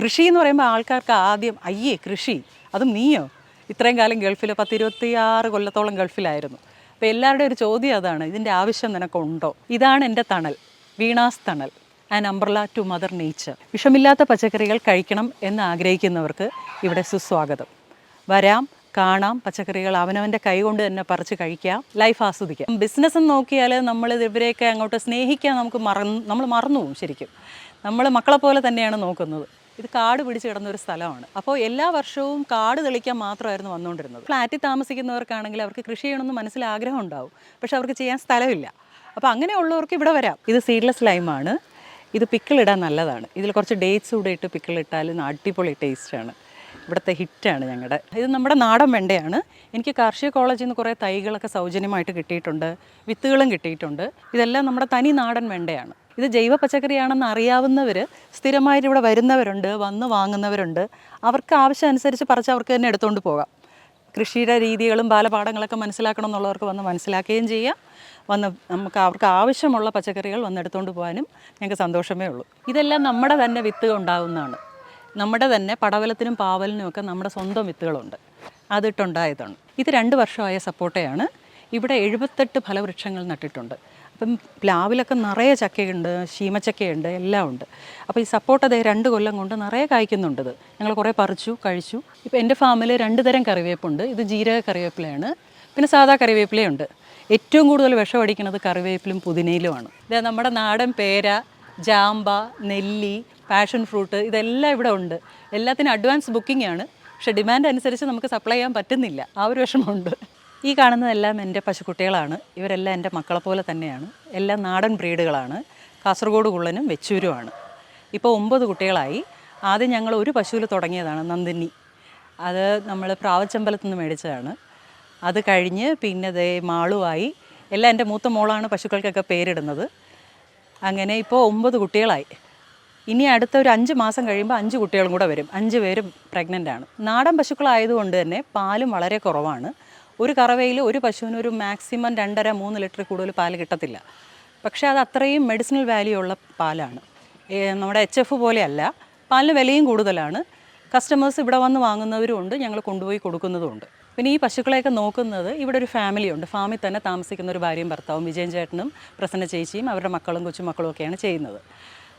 കൃഷി എന്ന് പറയുമ്പോൾ ആൾക്കാർക്ക് ആദ്യം അയ്യേ കൃഷി അതും നീയോ? ഇത്രയും കാലം ഗൾഫിൽ പത്തിരുപത്തിയാറ് കൊല്ലത്തോളം ഗൾഫിലായിരുന്നു. അപ്പോൾ എല്ലാവരുടെയും ഒരു ചോദ്യം അതാണ് ഇതിന്റെ ആവശ്യം നിനക്കുണ്ടോ? ഇതാണ് എന്റെ തണൽ Veena's Thanal and umbrella to mother nature വിഷമില്ലാത്ത പച്ചക്കറികൾ കഴിക്കണം എന്ന് ആഗ്രഹിക്കുന്നവർക്ക് ഇവിടെ സുസ്വാഗതം. വരാം കാണാം പച്ചക്കറികൾ അവനവന്റെ കൈകൊണ്ട് തന്നെ പറിച്ച് കഴിക്കാം ലൈഫ് ആസ്വദിക്കാം. ബിസിനസ് നോക്കിയാൽ നമ്മൾ ഇവരെയൊക്കെ അങ്ങോട്ട് സ്നേഹിക്കാൻ നമുക്ക് മറന്ന് നമ്മൾ മറന്നു പോകും ശരിക്കും. നമ്മൾ മക്കളെ പോലെ തന്നെയാണ് നോക്കുന്നത്. ഇത് കാട് പിടിച്ച് കിടന്ന ഒരു സ്ഥലമാണ്. അപ്പോൾ എല്ലാ വർഷവും കാട് തെളിക്കാൻ മാത്രമായിരുന്നു വന്നുകൊണ്ടിരുന്നത്. ഫ്ലാറ്റിൽ താമസിക്കുന്നവർക്കാണെങ്കിൽ അവർക്ക് കൃഷി ചെയ്യണമെന്ന് മനസ്സിൽ ആഗ്രഹം ഉണ്ടാവും പക്ഷെ അവർക്ക് ചെയ്യാൻ സ്ഥലമില്ല. അപ്പോൾ അങ്ങനെയുള്ളവർക്ക് ഇവിടെ വരാം. ഇത് സീഡ്ലെസ് ലൈമാണ് ഇത് പിക്കിളിടാൻ നല്ലതാണ്. ഇതിൽ കുറച്ച് ഡേറ്റ്സ് കൂടെ ഇട്ട് പിക്കിളിട്ടാൽ അടിപൊളി ടേസ്റ്റാണ് ഇവിടുത്തെ ഹിറ്റാണ് ഞങ്ങളുടെ ഇത് നമ്മുടെ നാടൻ വെണ്ടയാണ്. എനിക്ക് കാർഷിക കോളേജിൽ നിന്ന് കുറേ തൈകളൊക്കെ സൗജന്യമായിട്ട് കിട്ടിയിട്ടുണ്ട്. വിത്തുകളും കിട്ടിയിട്ടുണ്ട്. ഇതെല്ലാം നമ്മുടെ തനി നാടൻ വെണ്ടയാണ്. ഇത് ജൈവ പച്ചക്കറിയാണെന്ന് അറിയാവുന്നവർ സ്ഥിരമായിട്ട് ഇവിടെ വരുന്നവരുണ്ട് വന്ന് വാങ്ങുന്നവരുണ്ട്. അവർക്ക് ആവശ്യം അനുസരിച്ച് പറിച്ച് അവർക്ക് തന്നെ എടുത്തുകൊണ്ട് പോകാം. കൃഷിയുടെ രീതികളും ബാലപാഠങ്ങളൊക്കെ മനസ്സിലാക്കണം എന്നുള്ളവർക്ക് വന്ന് മനസ്സിലാക്കുകയും ചെയ്യാം. വന്ന് നമുക്ക് അവർക്ക് ആവശ്യമുള്ള പച്ചക്കറികൾ വന്നെടുത്തുകൊണ്ട് പോകാനും ഞങ്ങൾക്ക് സന്തോഷമേ ഉള്ളൂ. ഇതെല്ലാം നമ്മുടെ തന്നെ വിത്തുകൾ ഉണ്ടാകുന്നതാണ് നമ്മുടെ തന്നെ പടവലത്തിനും പാവലിനും ഒക്കെ നമ്മുടെ സ്വന്തം വിത്തുകളുണ്ട്. അതിട്ടുണ്ടായതാണ്. ഇത് രണ്ട് വർഷമായ സപ്പോട്ടയാണ് ഇവിടെ എഴുപത്തെട്ട് ഫലവൃക്ഷങ്ങൾ നട്ടിട്ടുണ്ട്. അപ്പം പ്ലാവിലൊക്കെ നിറയെ ചക്കയുണ്ട് ശീമച്ചക്കയുണ്ട് എല്ലാം ഉണ്ട് അപ്പോൾ ഈ സപ്പോർട്ട് അതേ രണ്ട് കൊല്ലം കൊണ്ട് നിറയെ കായ്ക്കുന്നുണ്ട് ഇത് ഞങ്ങൾ കുറേ പറിച്ചു കഴിച്ചു. ഇപ്പോൾ എന്റെ ഫാമിൽ രണ്ട് തരം കറിവേപ്പുണ്ട്. ഇത് ജീരക കറിവേപ്പിലയാണ്. പിന്നെ സാധാ കറിവേപ്പിലയുണ്ട്. ഏറ്റവും കൂടുതൽ വിഷമടിക്കുന്നത് കറിവേപ്പിലും പുതിനയിലുമാണ്. ഇത് നമ്മുടെ നാടൻ പേര ജാമ്പ നെല്ലി പാഷൻ ഫ്രൂട്ട് ഇതെല്ലാം ഇവിടെ ഉണ്ട്. എല്ലാത്തിനും അഡ്വാൻസ് ബുക്കിംഗ് ആണ്. പക്ഷേ ഡിമാൻഡ് അനുസരിച്ച് നമുക്ക് സപ്ലൈ ചെയ്യാൻ പറ്റുന്നില്ല. ആ ഒരു വിഷമമുണ്ട്. ഈ കാണുന്നതെല്ലാം എന്റെ പശുക്കുട്ടികളാണ്. ഇവരെല്ലാം എന്റെ മക്കളെ പോലെ തന്നെയാണ്. എല്ലാം നാടൻ ബ്രീഡുകളാണ്. കാസർഗോഡ് കുള്ളനും വെച്ചൂരുമാണ്. ഇപ്പോൾ ഒമ്പത് കുട്ടികളായി. ആദ്യം ഞങ്ങൾ ഒരു പശുവിൽ തുടങ്ങിയതാണ് നന്ദിനി. അത് നമ്മൾ പ്രാവച്ചമ്പലത്തിൽ നിന്ന് മേടിച്ചതാണ്. അത് കഴിഞ്ഞ് പിന്നെ ദേ മാളുവായി. എല്ലാം എന്റെ മൂത്ത മോളാണ് പശുക്കൾക്കൊക്കെ പേരിടുന്നത്. അങ്ങനെ ഇപ്പോൾ ഒമ്പത് കുട്ടികളായി. ഇനി അടുത്ത ഒരു അഞ്ച് മാസം കഴിയുമ്പോൾ അഞ്ച് കുട്ടികളും കൂടെ വരും. അഞ്ച് പേരും പ്രഗ്നന്റ് ആണ്. നാടൻ പശുക്കളായതുകൊണ്ട് തന്നെ പാലും വളരെ കുറവാണ്. ഒരു കറവയിൽ ഒരു പശുവിന് ഒരു മാക്സിമം രണ്ടര മൂന്ന് ലിറ്റർ കൂടുതൽ പാൽ കിട്ടത്തില്ല. പക്ഷേ അത് അത്രയും മെഡിസിനൽ വാല്യൂ ഉള്ള പാലാണ്. നമ്മുടെ എച്ച് എഫ് പോലെയല്ല. പാലിന് വിലയും കൂടുതലാണ്. കസ്റ്റമേഴ്സ് ഇവിടെ വന്ന് വാങ്ങുന്നവരും ഉണ്ട് ഞങ്ങൾ കൊണ്ടുപോയി കൊടുക്കുന്നതുമുണ്ട്. പിന്നെ ഈ പശുക്കളെയൊക്കെ നോക്കുന്നത് ഇവിടെ ഒരു ഫാമിലി ഉണ്ട്. ഫാമിൽ തന്നെ താമസിക്കുന്ന ഒരു ഭാര്യയും ഭർത്താവും വിജയൻ ചേട്ടനും പ്രസന്ന ചേച്ചിയും അവരുടെ മക്കളും കൊച്ചുമക്കളും ഒക്കെയാണ് ചെയ്യുന്നത്.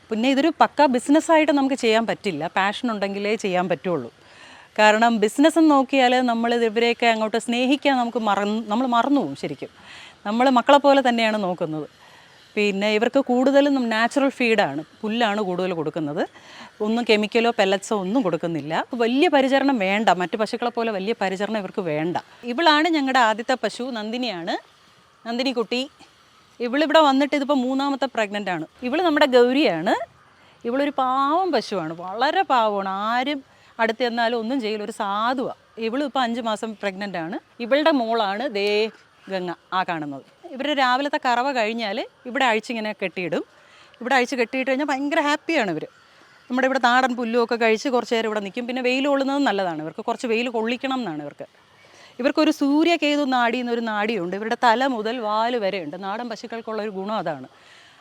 പിന്നെ ഇതൊരു പക്ക ബിസിനസ്സായിട്ട് നമുക്ക് ചെയ്യാൻ പറ്റില്ല. പാഷൻ ഉണ്ടെങ്കിലേ ചെയ്യാൻ പറ്റുള്ളൂ. കാരണം ബിസിനസ് നോക്കിയാൽ നമ്മൾ ഇവരെയൊക്കെ അങ്ങോട്ട് സ്നേഹിക്കാൻ നമുക്ക് മറന്ന് നമ്മൾ മറന്നു പോകും ശരിക്കും. നമ്മൾ മക്കളെ പോലെ തന്നെയാണ് നോക്കുന്നത്. പിന്നെ ഇവർക്ക് കൂടുതലും നാച്ചുറൽ ഫീഡാണ് പുല്ലാണ് കൂടുതൽ കൊടുക്കുന്നത്. ഒന്നും കെമിക്കലോ പെല്ലറ്റ്സോ ഒന്നും കൊടുക്കുന്നില്ല. വലിയ പരിചരണം വേണ്ട. മറ്റു പശുക്കളെ പോലെ വലിയ പരിചരണം ഇവർക്ക് വേണ്ട. ഇവളാണ് ഞങ്ങളുടെ ആദ്യത്തെ പശു നന്ദിനിയാണ്. നന്ദിനി കുട്ടി. ഇവളിവിടെ വന്നിട്ട് ഇതിപ്പോൾ മൂന്നാമത്തെ പ്രഗ്നന്റ് ആണ്. ഇവൾ നമ്മുടെ ഗൗരിയാണ്. ഇവളൊരു പാവം പശുവാണ്. വളരെ പാവമാണ്. ആരും അടുത്ത് ചെന്നാലും ഒന്നും ചെയ്യില്ല. ഒരു സാധുവ. ഇവൾ ഇപ്പോൾ അഞ്ച് മാസം പ്രഗ്നന്റ് ആണ്. ഇവളുടെ മോളാണ് ദേ ഗംഗ ആ കാണുന്നത്. ഇവരുടെ രാവിലത്തെ കറവ കഴിഞ്ഞാൽ ഇവിടെ അഴിച്ചിങ്ങനെ കെട്ടിയിടും. ഇവിടെ അഴിച്ച് കെട്ടിയിട്ട് കഴിഞ്ഞാൽ ഭയങ്കര ഹാപ്പിയാണ് ഇവർ നമ്മുടെ ഇവിടെ നാടൻ പുല്ലുമൊക്കെ കഴിച്ച് കുറച്ച് നേരം ഇവിടെ നിൽക്കും. പിന്നെ വെയിൽ കൊള്ളുന്നത് നല്ലതാണ്. ഇവർക്ക് കുറച്ച് വെയിൽ കൊള്ളിക്കണം എന്നാണ് ഇവർക്ക്. ഇവർക്കൊരു സൂര്യകേതു നാടി എന്നൊരു നാടിയുണ്ട്. ഇവരുടെ തല മുതൽ വാൽ വരെ ഉണ്ട് നാടൻ പശുക്കൾക്കുള്ള ഒരു ഗുണം അതാണ്.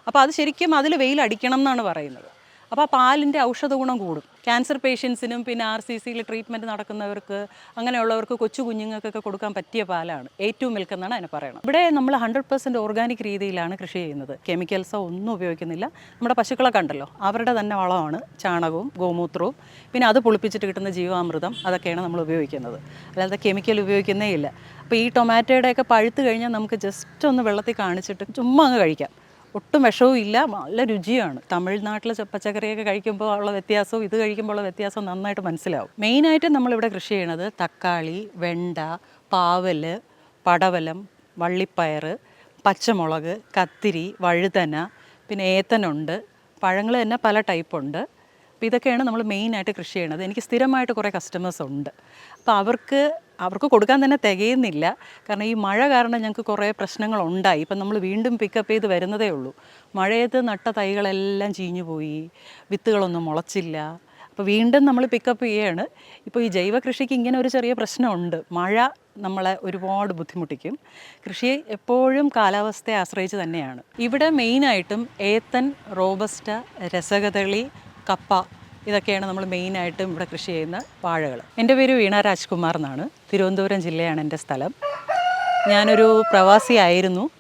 അപ്പോൾ അത് ശരിക്കും അതിൽ വെയിൽ അടിക്കണം എന്നാണ് പറയുന്നത്. അപ്പോൾ പാലിന്റെ ഔഷധ ഗുണം കൂടും. ക്യാൻസർ പേഷ്യൻസിനും പിന്നെ ആർ സി സിയിൽ ട്രീറ്റ്മെന്റ് നടക്കുന്നവർക്ക് അങ്ങനെയുള്ളവർക്ക് കൊച്ചു കുഞ്ഞുങ്ങൾക്കൊക്കെ കൊടുക്കാൻ പറ്റിയ പാലാണ് ഏറ്റവും മിൽക്ക് എന്നാണ് അതിനെ പറയുന്നത് ഇവിടെ നമ്മൾ ഹൺഡ്രഡ് പെർസെന്റ് ഓർഗാനിക് രീതിയിലാണ് കൃഷി ചെയ്യുന്നത്. കെമിക്കൽസോ ഒന്നും ഉപയോഗിക്കുന്നില്ല. നമ്മുടെ പശുക്കളെ കണ്ടല്ലോ. അവരുടെ തന്നെ വളമാണ് ചാണകവും ഗോമൂത്രവും. പിന്നെ അത് പുളിപ്പിച്ചിട്ട് കിട്ടുന്ന ജീവാമൃതം അതൊക്കെയാണ് നമ്മൾ ഉപയോഗിക്കുന്നത്. അല്ലാതെ കെമിക്കൽ ഉപയോഗിക്കുന്നേ ഇല്ല. അപ്പോൾ ഈ ടൊമാറ്റോയുടെയൊക്കെ പഴുത്ത് കഴിഞ്ഞാൽ നമുക്ക് ജസ്റ്റ് ഒന്ന് വെള്ളത്തിൽ കാണിച്ചിട്ട് ചുമ്മാ അങ്ങ് കഴിക്കാം. ഒട്ടും വിഷവും ഇല്ല. നല്ല രുചിയാണ്. തമിഴ്നാട്ടിലെ പച്ചക്കറിയൊക്കെ കഴിക്കുമ്പോൾ ഉള്ള വ്യത്യാസവും ഇത് കഴിക്കുമ്പോൾ ഉള്ള വ്യത്യാസവും നന്നായിട്ട് മനസ്സിലാവും. മെയിനായിട്ട് നമ്മളിവിടെ കൃഷി ചെയ്യണത് തക്കാളി വെണ്ട പാവൽ പടവലം വള്ളിപ്പയർ പച്ചമുളക് കത്തിരി വഴുതന പിന്നെ ഏത്തനുണ്ട്. പഴങ്ങൾ തന്നെ പല ടൈപ്പുണ്ട്. അപ്പോൾ ഇതൊക്കെയാണ് നമ്മൾ മെയിനായിട്ട് കൃഷി ചെയ്യണത്. എനിക്ക് സ്ഥിരമായിട്ട് കുറേ കസ്റ്റമേഴ്സ് ഉണ്ട്. അപ്പോൾ അവർക്ക് അവർക്ക് കൊടുക്കാൻ തന്നെ തികയുന്നില്ല. കാരണം ഈ മഴ കാരണം ഞങ്ങൾക്ക് കുറേ പ്രശ്നങ്ങളുണ്ടായി. ഇപ്പം നമ്മൾ വീണ്ടും പിക്കപ്പ് ചെയ്ത് വരുന്നതേ ഉള്ളൂ. മഴയത്ത് നട്ട തൈകളെല്ലാം ചീഞ്ഞു പോയി. വിത്തുകളൊന്നും മുളച്ചില്ല. അപ്പോൾ വീണ്ടും നമ്മൾ പിക്കപ്പ് ചെയ്യാണ്. ഇപ്പോൾ ഈ ജൈവ കൃഷിക്ക് ഇങ്ങനെ ഒരു ചെറിയ പ്രശ്നമുണ്ട്. മഴ നമ്മളെ ഒരുപാട് ബുദ്ധിമുട്ടിക്കും. കൃഷി എപ്പോഴും കാലാവസ്ഥയെ ആശ്രയിച്ച് തന്നെയാണ്. ഇവിടെ മെയിനായിട്ടും ഏത്തൻ റോബസ്റ്റ രസകദളി കപ്പ ഇതൊക്കെയാണ് നമ്മൾ മെയിനായിട്ടും ഇവിടെ കൃഷി ചെയ്യുന്ന വാഴകൾ. എന്റെ പേര് വീണ രാജ്കുമാർ എന്നാണ്. തിരുവനന്തപുരം ജില്ലയാണ് എന്റെ സ്ഥലം. ഞാനൊരു പ്രവാസിയായിരുന്നു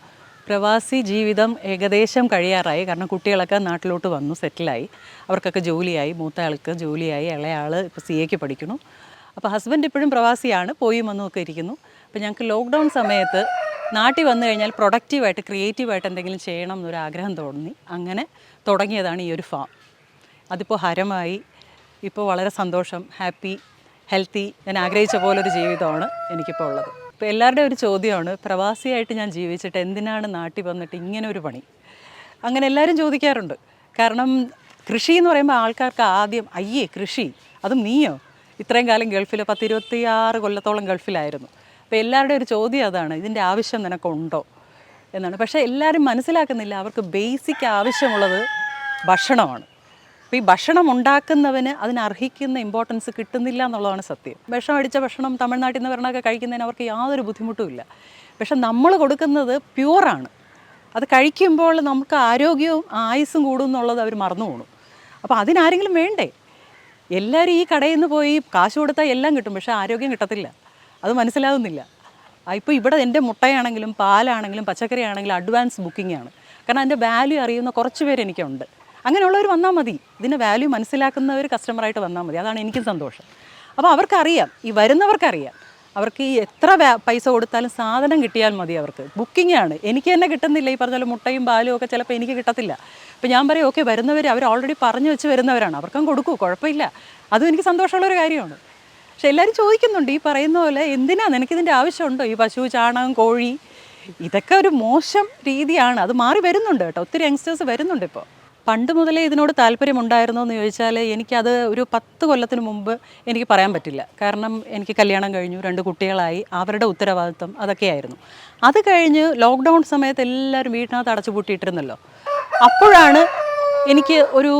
പ്രവാസി ജീവിതം ഏകദേശം കഴിയാറായി. കാരണം കുട്ടികളൊക്കെ നാട്ടിലോട്ട് വന്നു സെറ്റിലായി അവർക്കൊക്കെ ജോലിയായി മൂത്ത ആൾക്ക് ജോലിയായി ഇളയാൾ ഇപ്പോൾ സി എക്ക് പഠിക്കുന്നു. അപ്പോൾ ഹസ്ബൻഡ് ഇപ്പോഴും പ്രവാസിയാണ് പോയി വന്നും ഇരിക്കുന്നു. അപ്പോൾ ഞങ്ങൾക്ക് ലോക്ക്ഡൗൺ സമയത്ത് നാട്ടിൽ വന്നു കഴിഞ്ഞാൽ പ്രൊഡക്റ്റീവായിട്ട് ക്രിയേറ്റീവായിട്ട് എന്തെങ്കിലും ചെയ്യണം എന്നൊരു ആഗ്രഹം തോന്നി. അങ്ങനെ തുടങ്ങിയതാണ് ഈ ഒരു ഫാം അതിപ്പോൾ ഹരമായി ഇപ്പോൾ വളരെ സന്തോഷം ഹാപ്പി ഹെൽത്തി ഞാൻ ആഗ്രഹിച്ച പോലൊരു ജീവിതമാണ് എനിക്കിപ്പോൾ ഉള്ളത്. ഇപ്പോൾ എല്ലാവരുടെയും ഒരു ചോദ്യമാണ് പ്രവാസിയായിട്ട് ഞാൻ ജീവിച്ചിട്ട് എന്തിനാണ് നാട്ടിൽ വന്നിട്ട് ഇങ്ങനെ ഒരു പണി? അങ്ങനെ എല്ലാവരും ചോദിക്കാറുണ്ട്. കാരണം കൃഷി എന്ന് പറയുമ്പോൾ ആൾക്കാർക്ക് ആദ്യം അയ്യേ കൃഷി അതും നീയോ? ഇത്രയും കാലം ഗൾഫിൽ പത്തിരുപത്തിയാറ് കൊല്ലത്തോളം ഗൾഫിലായിരുന്നു. അപ്പോൾ എല്ലാവരുടെയും ഒരു ചോദ്യം അതാണ് ഇതിന്റെ ആവശ്യം നിനക്കുണ്ടോ? എന്നാണ്. പക്ഷേ എല്ലാവരും മനസ്സിലാക്കുന്നില്ല അവർക്ക് ബേസിക് ആവശ്യമുള്ളത് ഭക്ഷണമാണ്. അപ്പോൾ ഈ ഭക്ഷണം ഉണ്ടാക്കുന്നവന് അതിന് അർഹിക്കുന്ന ഇമ്പോർട്ടൻസ് കിട്ടുന്നില്ല എന്നുള്ളതാണ് സത്യം. വിഷം അടിച്ച ഭക്ഷണം തമിഴ്നാട്ടിൽ നിന്ന് വരണമൊക്കെ കഴിക്കുന്നതിന് അവർക്ക് യാതൊരു ബുദ്ധിമുട്ടും ഇല്ല. പക്ഷെ നമ്മൾ കൊടുക്കുന്നത് പ്യുവറാണ് അത് കഴിക്കുമ്പോൾ നമുക്ക് ആരോഗ്യവും ആയുസ്സും കൂടും എന്നുള്ളത് അവർ മറന്നു പോണു. അപ്പോൾ അതിനാരെങ്കിലും വേണ്ടേ? എല്ലാവരും ഈ കടയിൽ നിന്ന് പോയി കാശ് കൊടുത്താൽ എല്ലാം കിട്ടും പക്ഷേ ആരോഗ്യം കിട്ടത്തില്ല. അത് മനസ്സിലാവുന്നില്ല. ഇപ്പോൾ ഇവിടെ എന്റെ മുട്ടയാണെങ്കിലും പാലാണെങ്കിലും പച്ചക്കറി ആണെങ്കിലും അഡ്വാൻസ് ബുക്കിംഗ് ആണ്. കാരണം അതിന്റെ വാല്യൂ അറിയുന്ന കുറച്ച് പേര് എനിക്കുണ്ട്. അങ്ങനെയുള്ളവർ വന്നാൽ മതി. ഇതിന്റെ വാല്യൂ മനസ്സിലാക്കുന്ന ഒരു കസ്റ്റമറായിട്ട് വന്നാൽ മതി. അതാണ് എനിക്കും സന്തോഷം. അപ്പോൾ അവർക്കറിയാം ഈ വരുന്നവർക്കറിയാം. അവർക്ക് ഈ എത്ര പൈസ കൊടുത്താലും സാധനം കിട്ടിയാൽ മതി അവർക്ക്. ബുക്കിംഗ് ആണ്. എനിക്ക് തന്നെ കിട്ടുന്നില്ല. ഈ പറഞ്ഞ മുട്ടയും പാലും ഒക്കെ ചിലപ്പോൾ എനിക്ക് കിട്ടത്തില്ല. അപ്പോൾ ഞാൻ പറയും ഓക്കെ വരുന്നവർ അവർ ഓൾറെഡി പറഞ്ഞു വെച്ച് വരുന്നവരാണ്. അവർക്കും കൊടുക്കൂ. കുഴപ്പമില്ല. അതും എനിക്ക് സന്തോഷമുള്ളൊരു കാര്യമാണ്. പക്ഷെ എല്ലാവരും ചോദിക്കുന്നുണ്ട് ഈ പറയുന്ന പോലെ എന്തിനാ നിനക്കിതിന്റെ ആവശ്യമുണ്ടോ? ഈ പശു ചാണകം കോഴി? ഇതൊക്കെ ഒരു മോശം രീതിയാണ്. അത് മാറി വരുന്നുണ്ട് കേട്ടോ. ഒത്തിരി യങ്സ്റ്റേഴ്സ് വരുന്നുണ്ട് ഇപ്പോൾ പണ്ട് മുതലേ ഇതിനോട് താല്പര്യമുണ്ടായിരുന്നോ എന്ന് ചോദിച്ചാൽ എനിക്കത് ഒരു പത്ത് കൊല്ലത്തിന് മുമ്പ് എനിക്ക് പറയാൻ പറ്റില്ല. കാരണം എനിക്ക് കല്യാണം കഴിഞ്ഞു രണ്ട് കുട്ടികളായി അവരുടെ ഉത്തരവാദിത്വം അതൊക്കെയായിരുന്നു. അത് കഴിഞ്ഞ് ലോക്ക്ഡൗൺ സമയത്ത് എല്ലാവരും വീട്ടിനകത്ത് അടച്ചു പൂട്ടിയിട്ടിരുന്നല്ലോ. അപ്പോഴാണ് എനിക്ക് ഒരു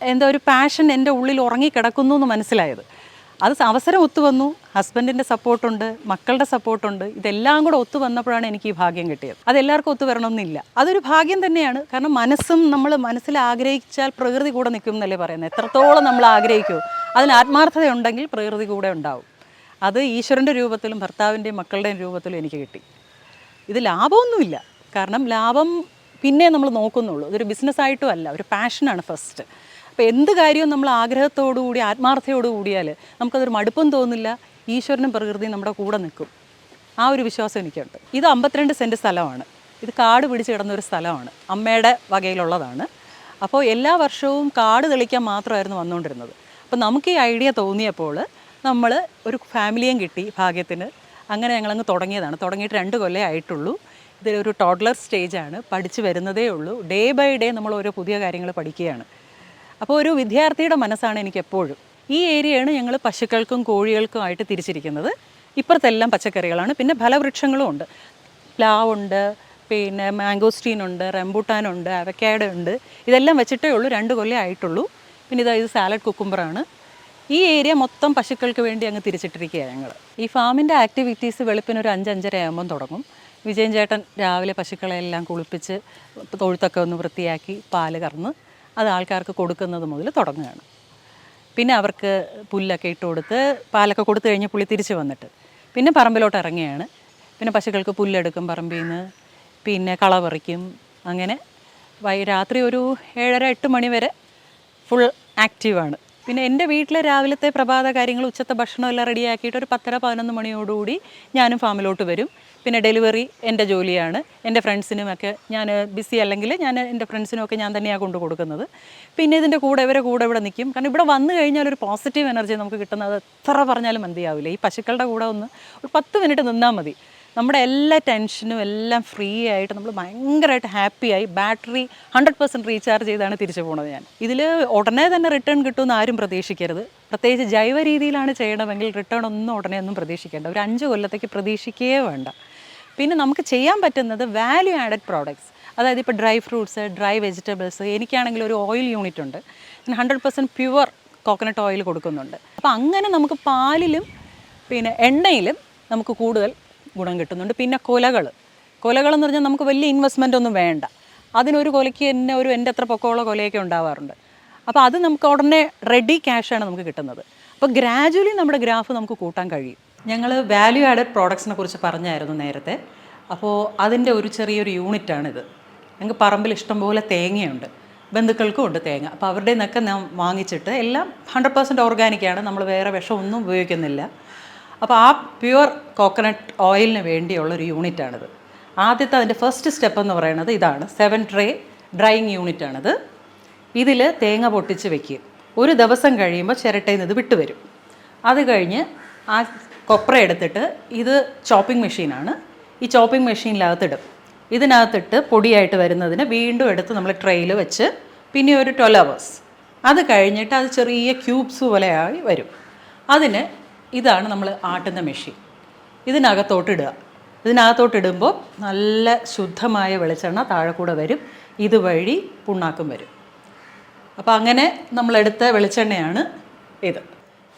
എന്താ ഒരു പാഷൻ എന്റെ ഉള്ളിൽ ഉറങ്ങിക്കിടക്കുന്നു എന്ന് മനസ്സിലായത്. അത് അവസരം ഒത്തു വന്നു ഹസ്ബൻഡിന്റെ സപ്പോർട്ടുണ്ട് മക്കളുടെ സപ്പോർട്ടുണ്ട്. ഇതെല്ലാം കൂടെ ഒത്തു വന്നപ്പോഴാണ് എനിക്ക് ഈ ഭാഗ്യം കിട്ടിയത്. അത് എല്ലാവർക്കും ഒത്തു വരണമെന്നില്ല. അതൊരു ഭാഗ്യം തന്നെയാണ്. കാരണം മനസ്സും നമ്മൾ മനസ്സിൽ ആഗ്രഹിച്ചാൽ പ്രകൃതി കൂടെ നിൽക്കും എന്നല്ലേ പറയുന്നത്. എത്രത്തോളം നമ്മൾ ആഗ്രഹിക്കൂ അതിന് ആത്മാർത്ഥത ഉണ്ടെങ്കിൽ പ്രകൃതി കൂടെ ഉണ്ടാവും. അത് ഈശ്വരന്റെ രൂപത്തിലും ഭർത്താവിന്റെയും മക്കളുടെയും രൂപത്തിലും എനിക്ക് കിട്ടി. ഇത് ലാഭമൊന്നുമില്ല. കാരണം ലാഭം പിന്നെ നമ്മൾ നോക്കുന്നുള്ളൂ. ഇതൊരു ബിസിനസ്സായിട്ടും അല്ല. ഒരു പാഷനാണ് ഫസ്റ്റ് അപ്പോൾ എന്ത് കാര്യവും നമ്മൾ ആഗ്രഹത്തോടുകൂടി ആത്മാർത്ഥയോട് കൂടിയാൽ നമുക്കതൊരു മടുപ്പം തോന്നില്ല. ഈശ്വരനും പ്രകൃതിയും നമ്മുടെ കൂടെ നിൽക്കും. ആ ഒരു വിശ്വാസം എനിക്കുണ്ട്. ഇത് അമ്പത്തിരണ്ട് സെന്റ് സ്ഥലമാണ്. ഇത് കാട് പിടിച്ച് കിടന്ന ഒരു സ്ഥലമാണ്. അമ്മയുടെ വകയിലുള്ളതാണ്. അപ്പോൾ എല്ലാ വർഷവും കാട് തെളിക്കാൻ മാത്രമായിരുന്നു വന്നുകൊണ്ടിരുന്നത്. അപ്പോൾ നമുക്ക് ഈ ഐഡിയ തോന്നിയപ്പോൾ നമ്മൾ ഒരു ഫാമിലിയും കിട്ടി ഭാഗ്യത്തിന്. അങ്ങനെ ഞങ്ങളങ്ങ് തുടങ്ങിയതാണ്. തുടങ്ങിയിട്ട് രണ്ട് കൊല്ലം ആയിട്ടുള്ളൂ. ഇതൊരു ടോഡ്ലർ സ്റ്റേജാണ് പഠിച്ചു വരുന്നതേ ഉള്ളൂ. ഡേ ബൈ ഡേ നമ്മൾ ഓരോ പുതിയ കാര്യങ്ങൾ പഠിക്കുകയാണ്. അപ്പോൾ ഒരു വിദ്യാർത്ഥിയുടെ മനസ്സാണ് എനിക്ക് എപ്പോഴും ഈ ഏരിയയാണ് ഞങ്ങൾ പശുക്കൾക്കും കോഴികൾക്കും ആയിട്ട് തിരിച്ചിരിക്കുന്നത്. ഇപ്പുറത്തെല്ലാം പച്ചക്കറികളാണ്. പിന്നെ ഫലവൃക്ഷങ്ങളും ഉണ്ട്. പ്ലാവുണ്ട് പിന്നെ മാംഗോസ്റ്റീൻ ഉണ്ട് റംബൂട്ടാനുണ്ട് അവക്കാഡോ ഉണ്ട്. ഇതെല്ലാം വെച്ചിട്ടേ ഉള്ളൂ. രണ്ട് കൊല്ലേ ആയിട്ടുള്ളൂ. പിന്നെ ഇതാ ഇത് സാലഡ് കുക്കുംബറാണ്. ഈ ഏരിയ മൊത്തം പശുക്കൾക്ക് വേണ്ടി അങ്ങ് തിരിച്ചിട്ടിരിക്കുകയാണ് ഞങ്ങൾ ഈ ഫാമിന്റെ ആക്ടിവിറ്റീസ് വെളുപ്പിന് ഒരു അഞ്ചഞ്ചര ആകുമ്പം തുടങ്ങും. വിജയൻ ചേട്ടൻ രാവിലെ പശുക്കളെല്ലാം കുളിപ്പിച്ച് തൊഴുത്തൊക്കെ ഒന്ന് വൃത്തിയാക്കി പാൽ കറന്ന് അത് ആൾക്കാർക്ക് കൊടുക്കുന്നത് മുതൽ തുടങ്ങുകയാണ്. പിന്നെ അവർക്ക് പുല്ലൊക്കെ ഇട്ട് കൊടുത്ത് പാലൊക്കെ കൊടുത്തു കഴിഞ്ഞ് പുള്ളി തിരിച്ച് വന്നിട്ട്. പിന്നെ പറമ്പിലോട്ട് ഇറങ്ങുകയാണ്. പിന്നെ പശുക്കൾക്ക് പുല്ലെടുക്കും പറമ്പിൽ നിന്ന് പിന്നെ കള പറിക്കും അങ്ങനെ വൈ രാത്രി ഒരു ഏഴര എട്ട് മണി വരെ ഫുൾ ആക്റ്റീവാണ്. പിന്നെ എന്റെ വീട്ടിലെ രാവിലത്തെ പ്രഭാത കാര്യങ്ങൾ ഉച്ചത്തെ ഭക്ഷണം എല്ലാം റെഡിയാക്കിയിട്ട് ഒരു പത്തര പതിനൊന്ന് മണിയോടുകൂടി ഞാനും ഫാമിലോട്ട് വരും. പിന്നെ ഡെലിവറി എന്റെ ജോലിയാണ്. എന്റെ ഫ്രണ്ട്സിനുമൊക്കെ ഞാൻ ബിസി അല്ലെങ്കിൽ ഞാൻ എന്റെ ഫ്രണ്ട്സിനുമൊക്കെ ഞാൻ തന്നെയാണ് കൊണ്ടു കൊടുക്കുന്നത്. പിന്നെ ഇതിന്റെ കൂടെ ഇവരെ കൂടെ ഇവിടെ നിൽക്കും. കാരണം ഇവിടെ വന്നു കഴിഞ്ഞാൽ ഒരു പോസിറ്റീവ് എനർജി നമുക്ക് കിട്ടുന്നത് എത്ര പറഞ്ഞാലും മതിയാവില്ല ഈ പശുക്കളുടെ കൂടെ ഒന്ന് ഒരു പത്ത് മിനിറ്റ് നിന്നാൽ മതി. നമ്മുടെ എല്ലാ ടെൻഷനും എല്ലാം ഫ്രീ ആയിട്ട് നമ്മൾ ഭയങ്കരമായിട്ട് ഹാപ്പിയായി ബാറ്ററി ഹൺഡ്രഡ് പെർസെന്റ് റീചാർജ് ചെയ്താണ് തിരിച്ചു പോകുന്നത് ഞാൻ. ഇതിൽ ഉടനെ തന്നെ റിട്ടേൺ കിട്ടുമെന്ന് ആരും പ്രതീക്ഷിക്കരുത്. പ്രത്യേകിച്ച് ജൈവ രീതിയിലാണ് ചെയ്യണമെങ്കിൽ റിട്ടേൺ ഒന്നും ഉടനെ ഒന്നും പ്രതീക്ഷിക്കേണ്ട. ഒരു അഞ്ച് കൊല്ലത്തേക്ക് പ്രതീക്ഷിക്കുകയേ വേണ്ട. പിന്നെ നമുക്ക് ചെയ്യാൻ പറ്റുന്നത് വാല്യൂ ആഡഡ് പ്രോഡക്ട്സ് അതായത് ഇപ്പോൾ ഡ്രൈ ഫ്രൂട്ട്സ് ഡ്രൈ വെജിറ്റബിൾസ് എനിക്കാണെങ്കിൽ ഒരു ഓയിൽ യൂണിറ്റ് ഉണ്ട്. ഞാൻ hundred percent pure coconut oil കൊടുക്കുന്നുണ്ട്. അപ്പോൾ അങ്ങനെ നമുക്ക് പാലിലും പിന്നെ എണ്ണയിലും നമുക്ക് കൂടുതൽ ഗുണം കിട്ടുന്നുണ്ട്. പിന്നെ കൊലകൾ കൊലകളെന്ന് പറഞ്ഞാൽ നമുക്ക് വലിയ ഇൻവെസ്റ്റ്മെന്റ് ഒന്നും വേണ്ട. അതിനൊരു കൊലയ്ക്ക് തന്നെ ഒരു എന്റെ അത്ര പൊക്കമുള്ള കൊലയൊക്കെ ഉണ്ടാവാറുണ്ട്. അപ്പോൾ അത് നമുക്ക് ഉടനെ റെഡി ക്യാഷാണ് നമുക്ക് കിട്ടുന്നത്. അപ്പോൾ ഗ്രാജുവലി നമ്മുടെ ഗ്രാഫ് നമുക്ക് കൂട്ടാൻ കഴിയും. ഞങ്ങൾ വാല്യൂ ആഡഡ് പ്രോഡക്ട്സിനെ കുറിച്ച് പറഞ്ഞായിരുന്നു നേരത്തെ. അപ്പോൾ അതിന്റെ ഒരു ചെറിയൊരു യൂണിറ്റാണിത് ഞങ്ങൾക്ക് പറമ്പിൽ ഇഷ്ടംപോലെ തേങ്ങയുണ്ട്. ബന്ധുക്കൾക്കും ഉണ്ട് തേങ്ങ. അപ്പോൾ അവരുടെ നിന്നൊക്കെ ഞാൻ വാങ്ങിച്ചിട്ട് എല്ലാം ഹൺഡ്രഡ് പെർസെന്റ് ഓർഗാനിക്കാണ് നമ്മൾ വേറെ വിഷമൊന്നും ഉപയോഗിക്കുന്നില്ല. അപ്പോൾ ആ പ്യുവർ കോക്കനട്ട് ഓയിലിന് വേണ്ടിയുള്ള ഒരു യൂണിറ്റാണിത്. ആദ്യത്തെ അതിന്റെ ഫസ്റ്റ് സ്റ്റെപ്പ് എന്ന് പറയുന്നത് ഇതാണ്. സെവൻ ട്രേ ഡ്രൈയിങ് യൂണിറ്റാണിത്. ഇതിൽ തേങ്ങ പൊട്ടിച്ച് വെക്കും ഒരു ദിവസം കഴിയുമ്പോൾ ചിരട്ടയിൽ നിന്ന് ഇത് വിട്ടുവരും. അത് കഴിഞ്ഞ് ആ കൊപ്ര എടുത്തിട്ട് ഇത് ചോപ്പിംഗ് മെഷീനാണ്. ഈ ചോപ്പിംഗ് മെഷീനിലകത്തിടും. ഇതിനകത്തിട്ട് പൊടിയായിട്ട് വരുന്നതിന് വീണ്ടും എടുത്ത് നമ്മൾ ട്രെയിൽ വെച്ച് പിന്നെ ഒരു ട്വൽവ് അവേഴ്സ്. അത് കഴിഞ്ഞിട്ട് അത് ചെറിയ ക്യൂബ്സ് പോലെയായി വരും. അതിന് ഇതാണ് നമ്മൾ ആട്ടുന്ന മെഷീൻ. ഇതിനകത്തോട്ട് ഇടുക. ഇതിനകത്തോട്ട് ഇടുമ്പോൾ നല്ല ശുദ്ധമായ വെളിച്ചെണ്ണ താഴെ കൂടെ വരും. ഇതുവഴി പുണ്ണാക്കും വരും. അപ്പോൾ അങ്ങനെ നമ്മളെടുത്ത വെളിച്ചെണ്ണയാണ് ഇത്.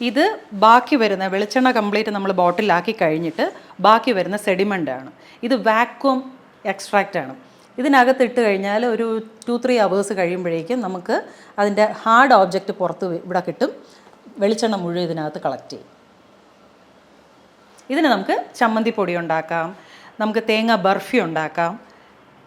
ഇത് ബാക്കി വരുന്ന വെളിച്ചെണ്ണ കംപ്ലീറ്റ് നമ്മൾ ബോട്ടിലാക്കി കഴിഞ്ഞിട്ട് ബാക്കി വരുന്ന സെഡിമെന്റ് ആണ്. ഇത് വാക്വം എക്സ്ട്രാക്റ്റ് ആണ്. ഇതിനകത്ത് ഇട്ട് കഴിഞ്ഞാൽ ഒരു ടു ത്രീ അവേഴ്സ് കഴിയുമ്പോഴേക്കും നമുക്ക് അതിന്റെ ഹാർഡ് ഓബ്ജക്റ്റ് പുറത്ത് ഇവിടെ കിട്ടും. വെളിച്ചെണ്ണ മുഴുവൻ ഇതിനകത്ത് കളക്ട് ചെയ്യും. ഇതിന് നമുക്ക് ചമ്മന്തി പൊടി ഉണ്ടാക്കാം നമുക്ക് തേങ്ങ ബർഫി ഉണ്ടാക്കാം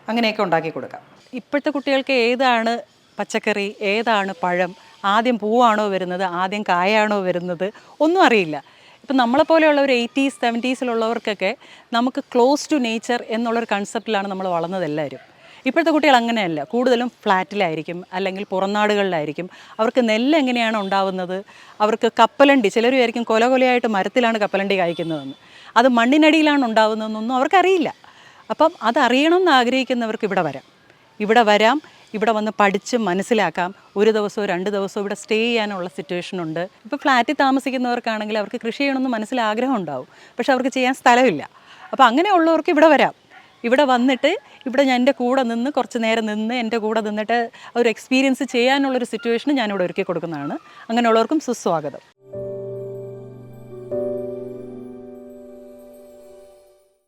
അങ്ങനെയൊക്കെ ഉണ്ടാക്കി കൊടുക്കാം. ഇപ്പോഴത്തെ കുട്ടികൾക്ക് ഏതാണ് പച്ചക്കറി ഏതാണ് പഴം? ആദ്യം പൂവാണോ വരുന്നത് ആദ്യം കായാണോ വരുന്നത്? ഒന്നും അറിയില്ല. ഇപ്പം നമ്മളെപ്പോലെയുള്ള ഒരു എയ്റ്റീസ് സെവന്റീസിലുള്ളവർക്കൊക്കെ നമുക്ക് ക്ലോസ് ടു നേച്ചർ എന്നുള്ളൊരു കൺസെപ്റ്റിലാണ് നമ്മൾ വളർന്നത് എല്ലാവരും. ഇപ്പോഴത്തെ കുട്ടികൾ അങ്ങനെയല്ല. കൂടുതലും ഫ്ലാറ്റിലായിരിക്കും അല്ലെങ്കിൽ പുറംനാടുകളിലായിരിക്കും അവർക്ക് നെല്ല് എങ്ങനെയാണ് ഉണ്ടാവുന്നത്? അവർക്ക് കപ്പലണ്ടി ചിലർ വിചാരിക്കും കൊല കൊലയായിട്ട് മരത്തിലാണ് കപ്പലണ്ടി കായ്ക്കുന്നതെന്ന്. അത് മണ്ണിനടിയിലാണ് ഉണ്ടാവുന്നതെന്നൊന്നും അവർക്കറിയില്ല. അപ്പം അതറിയണമെന്ന് ആഗ്രഹിക്കുന്നവർക്ക് ഇവിടെ വരാം. ഇവിടെ വരാം ഇവിടെ വന്ന് പഠിച്ച് മനസ്സിലാക്കാം. ഒരു ദിവസമോ രണ്ട് ദിവസമോ ഇവിടെ സ്റ്റേ ചെയ്യാനുള്ള സിറ്റുവേഷൻ ഉണ്ട്. ഇപ്പോൾ ഫ്ലാറ്റിൽ താമസിക്കുന്നവർക്കാണെങ്കിൽ അവർക്ക് കൃഷി ചെയ്യണമെന്ന് മനസ്സിൽ ആഗ്രഹം ഉണ്ടാവും. പക്ഷെ അവർക്ക് ചെയ്യാൻ സ്ഥലമില്ല. അപ്പോൾ അങ്ങനെയുള്ളവർക്ക് ഇവിടെ വരാം. ഇവിടെ വന്നിട്ട് ഇവിടെ ഞാൻ എന്റെ കൂടെ നിന്ന് കുറച്ച് നേരം നിന്ന് എന്റെ കൂടെ നിന്നിട്ട് ഒരു എക്സ്പീരിയൻസ് ചെയ്യാനുള്ളൊരു സിറ്റുവേഷൻ ഞാനിവിടെ ഒരുക്കി കൊടുക്കുന്നതാണ്. അങ്ങനെയുള്ളവർക്കും സുസ്വാഗതം.